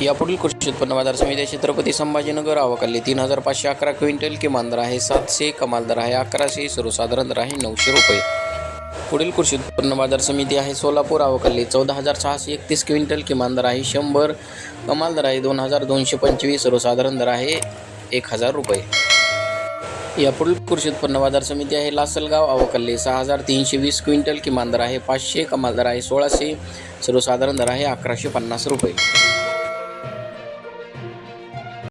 यापुढील कृषी उत्पन्न बाजार समिती आहे छत्रपती संभाजीनगर अवकाली तीन हजार पाचशे अकरा क्विंटल किमान दर आहे सातशे कमाल दर आहे अकराशे सर्वसाधारण दर आहे नऊशे रुपये. पुढील कृषी उत्पन्न बाजार समिती आहे सोलापूर अवकाली चौदा हजार सहाशे एकतीस क्विंटल किमान दर आहे शंभर कमाल दर आहे दोन हजार दोनशे पंचवीस सर्वसाधारण दर आहे एक हजार रुपये. यापुढील कृषी उत्पन्न बाजार समिती आहे लासलगाव अवकल्ले सहा हजार तीनशे वीस क्विंटल किमान दर आहे पाचशे कमाल दर आहे सोळाशे सर्वसाधारण दर आहे अकराशे पन्नास रुपये.